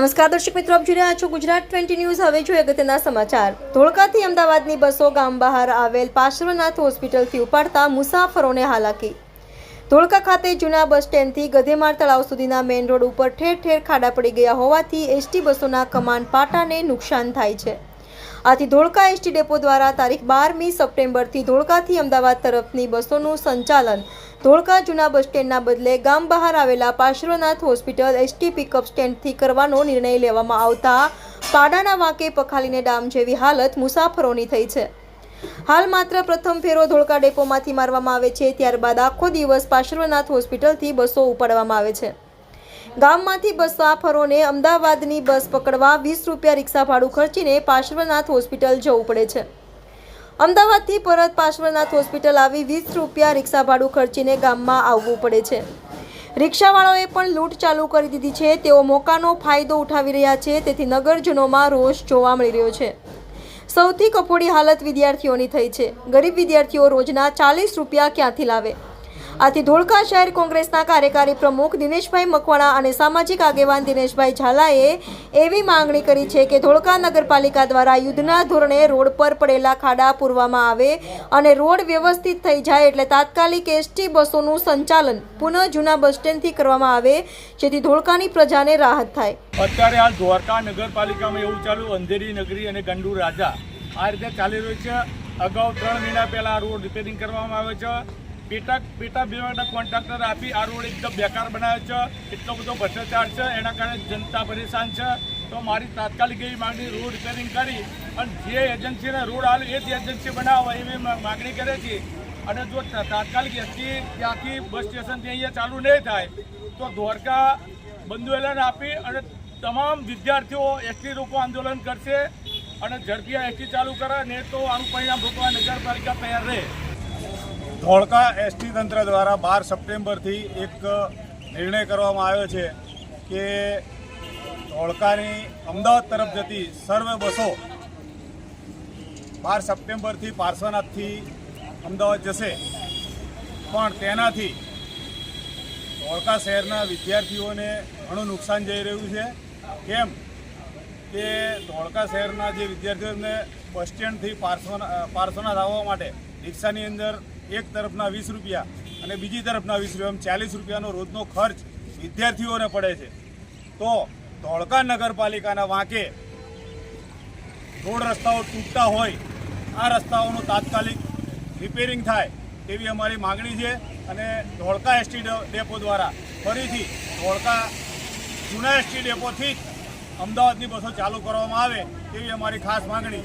નમસ્કાર, દર્શક મિત્રો, આપ જોઈ રહ્યા છો ગુજરાત ટ્વેન્ટી ન્યૂઝ. હવે જોઈએ અગત્યના સમાચાર. ધોળકાથી અમદાવાદની બસો ગામ બહાર આવેલ પાર્શ્વનાથ હોસ્પિટલથી ઉપાડતા મુસાફરોને હાલાકી. ધોળકા ખાતે જૂના બસ સ્ટેન્ડથી ગધેમાર તળાવ સુધીના મેઇન રોડ ઉપર ઠેર ઠેર ખાડા પડી ગયા હોવાથી એસટી બસોના કમાન પાટાને નુકસાન થાય છે. આથી ધોળકા એસટી ડેપો દ્વારા તારીખ બારમી સપ્ટેમ્બરથી ધોળકાથી અમદાવાદ તરફની બસોનું સંચાલન ધોળકા જૂના બસ સ્ટેન્ડના બદલે ગામ બહાર આવેલા પાર્શ્વનાથ હોસ્પિટલ એસટી પિકઅપ સ્ટેન્ડથી કરવાનો નિર્ણય લેવામાં આવતા પાડાના વાંકે પખાલીને ડામ જેવી હાલત મુસાફરોની થઈ છે. હાલ માત્ર પ્રથમ ફેરો ધોળકા ડેપોમાંથી મારવામાં આવે છે, ત્યારબાદ આખો દિવસ પાર્શ્વનાથ હોસ્પિટલથી બસો ઉપાડવામાં આવે છે. ગામમાંથી મુસાફરોને અમદાવાદની બસ પકડવા વીસ રૂપિયા રિક્ષા ભાડું ખર્ચીને પાર્શ્વનાથ હોસ્પિટલ જવું પડે છે. અમદાવાદથી પરત પાર્શ્વનાથ હોસ્પિટલ આવી વીસ રૂપિયા રિક્ષા ભાડું ખર્ચીને ગામમાં આવવું પડે છે. રિક્ષાવાળાઓએ પણ લૂંટ ચાલુ કરી દીધી છે. તેઓ મોકાનો ફાયદો ઉઠાવી રહ્યા છે. તેથી નગરજનોમાં રોષ જોવા મળી રહ્યો છે. સૌથી કફોડી હાલત વિદ્યાર્થીઓની થઈ છે. ગરીબ વિદ્યાર્થીઓ રોજના ચાલીસ રૂપિયા ક્યાંથી લાવે? આથી ધોળકા શહેર કોંગ્રેસના કાર્યકારી પ્રમુખ દિનેશભાઈ મકવાણા અને સામાજિક આગેવાન દિનેશભાઈ ઝાલાએ એવી માંગણી કરી છે કે ધોળકા નગરપાલિકા દ્વારા યુદ્ધના ધોરણે રોડ પર પડેલા ખાડા પૂરવામાં આવે અને રોડ વ્યવસ્થિત થઈ જાય એટલે તાત્કાલિક એસટી બસોનું સંચાલન પુનઃ જૂના બસ સ્ટેન્ડથી કરવામાં આવે, જેથી ધોળકાની પ્રજાને રાહત થાય. અત્યારે હાલ દ્વારકા નગરપાલિકામાં એવું ચાલુ, અંધેરી નગરી અને ગંડુ રાજા. આ રીતે ચાલી રહ્યું છે. અગાઉ ત્રણ મહિના પહેલાં રોડ રિપેરિંગ કરવામાં આવ્યો છે. પેટા પેટા બેવાના કોન્ટ્રાક્ટર આપી આ રોડ એકદમ બેકાર બનાવ્યો છે. એટલો બધો ભ્રષ્ટાચાર છે, એના કારણે જનતા પરેશાન છે. તો મારી તાત્કાલિક એવી માગણી રોડ રિપેરિંગ કરી અને જે એજન્સીને રોડ હાલ એ જ એજન્સી બનાવવા એવી માગણી કરે છે. અને જો તાત્કાલિક એસટી ત્યાંથી બસ સ્ટેશનથી અહીંયા ચાલુ નહીં થાય, તો દ્વારકા બંધુ એલાન આપી અને તમામ વિદ્યાર્થીઓ એસટી રોકો આંદોલન કરશે અને ઝડપી એસટી ચાલુ કરે નહીં તો આનું પરિણામ ભોગવા નગરપાલિકા તૈયાર રહે. ધોળકા એસટી તંત્ર દ્વારા બાર સપ્ટેમ્બરથી એક નિર્ણય કરવામાં આવ્યો છે કે ધોળકાની અમદાવાદ તરફ જતી સર્વે બસો બાર સપ્ટેમ્બરથી પાર્શ્વનાથથી અમદાવાદ જશે. પણ તેનાથી ધોળકા શહેરના વિદ્યાર્થીઓને ઘણું નુકસાન જઈ રહ્યું છે. કેમ કે ધોળકા શહેરના જે વિદ્યાર્થીઓને બસ સ્ટેન્ડથી પાર્શ્વના પાર્શ્વનાથ આવવા માટે રિક્ષાની અંદર એક તરફના વીસ રૂપિયા અને બીજી તરફના વીસ રૂપિયા. એમ ચાલીસ રૂપિયાનો રોજનો ખર્ચ વિદ્યાર્થીઓને પડે છે. તો ધોળકા નગરપાલિકાના વાંકે રોડ રસ્તાઓ તૂટતા હોય, આ રસ્તાઓનું તાત્કાલિક રિપેરિંગ થાય તેવી અમારી માગણી છે અને ધોળકા એસટી ડેપો દ્વારા ફરીથી ધોળકા જૂના એસટી ડેપોથી જ અમદાવાદની બસો ચાલુ કરવામાં આવે તેવી અમારી ખાસ માગણી.